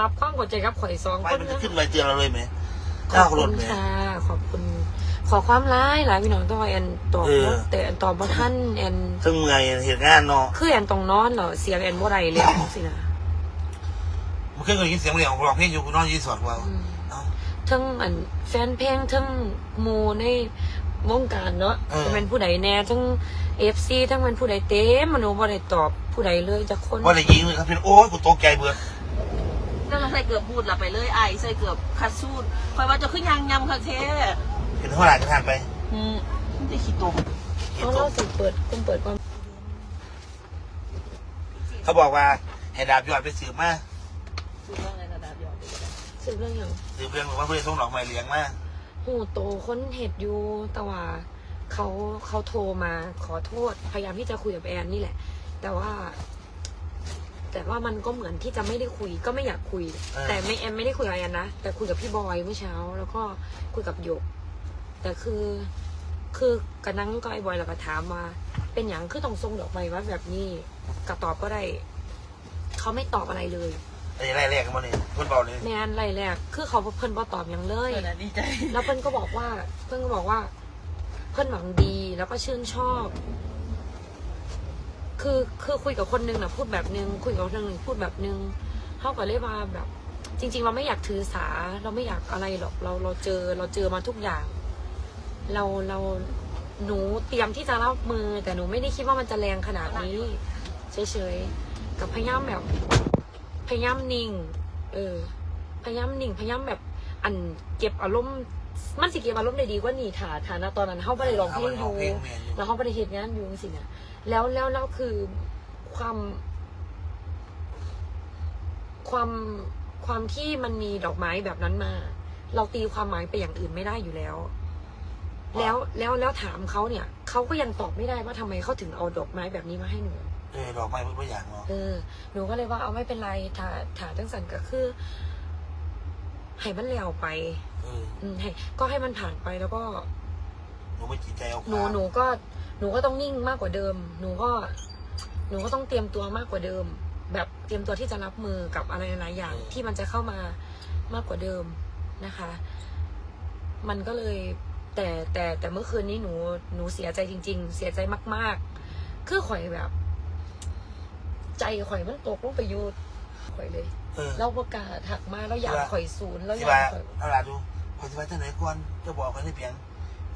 ปรับความกดใจกับข่อยสองไฟคนมันจะนะขึ้นไวเตือนเราเลยไหมขเจ้าอบรคุถณไหม ค่ะขอบคุณ ขอความร้ายหลายพี่น้องต้องแอนตอบเออ แต่แอนตอบบ่ท่านแอนซึ่งเมื่อยเหตุงานเนาะคือแอนต้องนอนเหรอเสียงแอนบ่ได้เลยสินะเมื่อคืนก็ได้ยินเสียงเรียงของร้องเพลงอยู่กูนอนอยี่สอดว่าอืมเอ้า ทั้งอันแฟนเพลงทั้งหมูในวงการเนาะเออ จะเป็นผู้ใดแน่ทั้งเอฟซีทั้งเป็นผู้ใดเต็มมโนบ่ได้ตอบผู้ใดเลยจะคน ว่าได้ยิงเลยครับพี่โอ้ยกูตกใจเบื่อ ก็ใส่เกือบบูดละไปเลยไอใส่เกือบคัดซูดคอยว่าจะขึ้นยางยำค่ะเท่เห็นเท่าไหร่ก็ทางไปอืมมันจะขี้ตมเห็นเขาตเล่ากสิเปิดกุมเปิดความเขาบอกว่าให้ดาบยอดไปสืบมาคือว่าไงระดับยอดเลยสืบเรื่องอย่างสืบเรื่องว่าเพื่อนส่งดอกไม้เลี้ยงมาหูโตคนเห็ดอยู่แต่ว่าเขาเขาโทรมาขอโทษพยายามที่จะคุยกับแอนนี่แหละ แต่ว่า แต่ว่ามันก็เหมือนที่จะไม่ได้คุยก็ไม่อยากคุยแต่ไม่แอนไม่ได้คุยกับแอนนะแต่คุยกับพี่บอยเมื่อเช้า แล้วก็คุยกับหยก แต่คือ คือกระนั่งก็ไอ้บอยแล้วก็ถามว่าเป็นอย่างคือต้องส่งดอกไม้ว่าแบบนี้กระตอบก็ได้เขาไม่ตอบอะไรเลยไอ้ไล่แรกกันมาเนี่ยคนเบาเลย แมนไรแรกคือเขาเพิ่นบ่ตอบอย่างเลยเออนะดีใจ แล้วเพื่อนก็บอกว่า เพื่อนก็บอกว่า เพื่อนหวังดีแล้วก็ชื่นชอบ คือคือคุยกับคนนึงนะพูดแบบนึงคุยกับคนนึงพูดแบบนึงเท่ากับเรียว่าแบบ จริง ๆ เราไม่อยากถือสา เราไม่อยากอะไรหรอกเราเราเจอเราเจอมาทุกอย่าง เราเราหนูเตรียมที่จะรับมือ แต่หนูไม่ได้คิดว่ามันจะแรงขนาดนี้เฉยๆกับพยายามแบบพยายามนิ่ง เออพยายามนิ่งพยายามแบบอันเก็บอารมณ์ มันสิเก็บอารมณ์ได้ดีกว่านี่ฐาฐานะตอนนั้นเขาไม่ได้ร้องเพลงอยู่เพลงแมนอยู่แล้วเขาไม่ได้เหตุงานอยู่สิเนี่ยแล้วแล้วแล้วคือความ ความความที่มันมีดอกไม้แบบนั้นมา เราตีความหมายไปอย่างอื่นไม่ได้อยู่แล้ว แล้วแล้วแล้วถามเขาเนี่ยเขาก็ยังตอบไม่ได้ว่าทำไมเขาถึงเอาดอกไม้แบบนี้มาให้หนูเออดอกไม้เพื่ออย่างเนาะเออหนูก็เลยว่าเอาไม่เป็นไรถาถาจังสันก็คือ ให้มันแล้วไป เอออืมให้ก็ให้มันผ่านไปแล้วก็ หนูไม่จิตใจเอาหนูหนูก็หนูก็ต้องนิ่งมากกว่าเดิม หนูก็ หนูก็ต้องเตรียมตัวมากกว่าเดิม แบบเตรียมตัวที่จะรับมือกับอะไรหลายๆอย่างที่มันจะเข้ามามากกว่าเดิมนะคะ มันก็เลยแต่แต่แต่เมื่อคืนนี้หนูหนูเสียใจจริง ๆ เสียใจมาก ๆ คือข่อยแบบ ใจข่อยมันตกลงไปอยู ข่อยเลย เออเราประกาศถักมาแล้วอยากข่อยศูนย์แล้วอสิยากว่าข่อยเอาล่ะดูขอสิว่าจังไหนก่อนจะบอกกันได้เพียง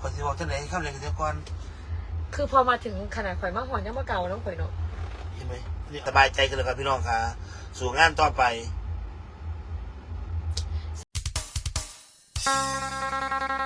ขอสิบอกจังไหนเข้าเรียนกันเสียก่อนคือพอมาถึงขนาดข่อยมาหอนยังมาเก่าแล้วข่อยเนาะเห็นไหมนี่สบายใจกันเลยครับพี่น้องค่ะ สู่งานต่อไปเ